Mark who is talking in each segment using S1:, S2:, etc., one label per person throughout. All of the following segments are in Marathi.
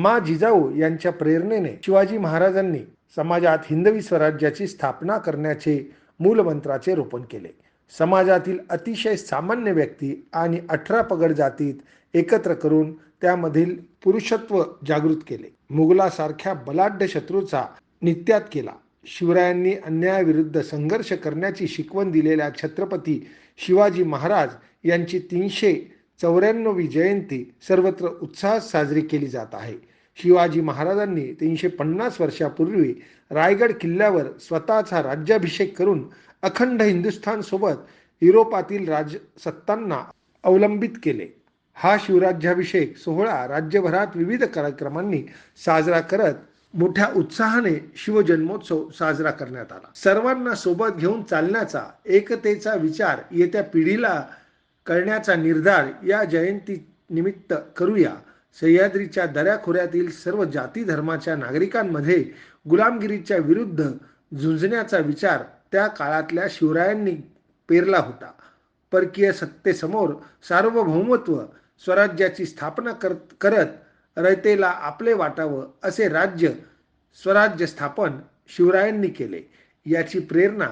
S1: मा जिजाऊ यांच्या प्रेरणेने शिवाजी महाराजांनी समाजात हिंदवी स्वराज्याची स्थापना करण्याचे मूलमंत्राचे रोपण केले. समाजातील अतिशय सामान्य व्यक्ती आणि अठरा पगड जातीत एकत्र करून त्यामधील पुरुषत्व जागृत केले. मुघलासारख्या बलाढ्य शत्रूचा नित्यात केला. शिवरायांनी अन्यायाविरुद्ध संघर्ष करण्याची शिकवण दिलेल्या छत्रपती शिवाजी महाराज यांची तीनशे चौऱ्याण्णवी जयंती सर्वत्र उत्साहात साजरी केली जात आहे. शिवाजी महाराजांनी तीनशे पन्नास वर्षापूर्वी रायगड किल्ल्यावर स्वतःचा राज्याभिषेक करून अखंड हिंदुस्थान सोबत युरोपातील राजसत्तांना अवलंबित केले. हा शिवराज्याभिषेक सोहळा राज्यभरात विविध कार्यक्रमांनी साजरा करत मोठ्या उत्साहाने शिवजन्मोत्सव साजरा करण्यात आला. सर्वांना सोबत घेऊन चालण्याचा एकतेचा विचार येत्या पिढीला करण्याचा निर्धार या जयंती निमित्त करूया. सह्याद्रीच्या दऱ्याखोऱ्यातील सर्व जाती धर्माच्या नागरिकांमध्ये गुलामगिरीच्या विरुद्ध झुंजण्याचा विचार त्या काळातल्या शिवरायांनी पेरला होता. परकीय सत्तेसमोर सार्वभौमत्व स्वराज्याची स्थापना करत करत रयतेला आपले वाटावं असे राज्य स्वराज्य स्थापन शिवरायांनी केले. याची प्रेरणा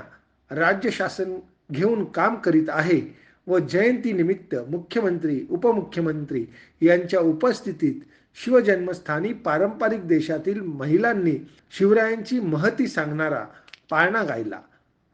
S1: राज्य शासन घेऊन काम करीत आहे व जयंतीनिमित्त मुख्यमंत्री उपमुख्यमंत्री यांच्या उपस्थितीत शिवजन्मस्थानी पारंपरिक देशातील महिलांनी शिवरायांची महती सांगणारा पाळणा गायला.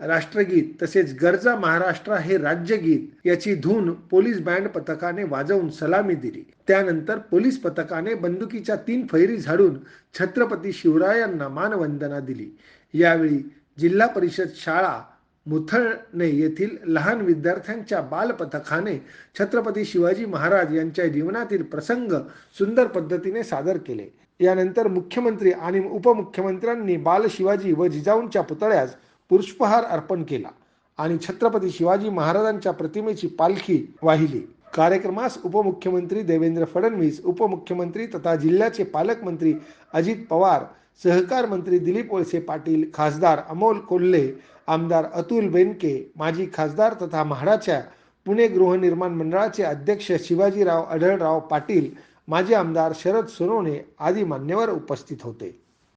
S1: राष्ट्रगीत तसेच गरजा महाराष्ट्र हे राज्यगीत याची धून पोलीस बँड पथकाने वाजवून सलामी दिली. त्यानंतर पोलीस पथकाने बंदुकीच्या तीन फैरी झाडून छत्रपती शिवरायांना मानवंदना दिली. यावेळी जिल्हा परिषद शाळा मुथळणे येथील लहान विद्यार्थ्यांच्या बालपथकाने छत्रपती शिवाजी महाराज यांच्या जीवनातील प्रसंग सुंदर पद्धतीने सादर केले. यानंतर मुख्यमंत्री आणि उपमुख्यमंत्र्यांनी बाल शिवाजी व जिजाऊंच्या पुतळ्यास पुष्पहार अर्पण केला आणि छत्रपती शिवाजी महाराजांच्या प्रतिमेची पालखी वाहिली. कार्यक्रमास उपमुख्यमंत्री देवेंद्र फडणवीस उपमुख्यमंत्री तथा जिल्ह्याचे पालकमंत्री अजित पवार सहकार मंत्री दिलीप वळसे पाटील खासदार अमोल कोल्हे आमदार अतुल बेनके माजी खासदार तथा म्हाडाच्या पुणे गृहनिर्माण मंडळाचे अध्यक्ष शिवाजीराव अढळराव पाटील माजी आमदार शरद सोनवणे आदी मान्यवर उपस्थित होते.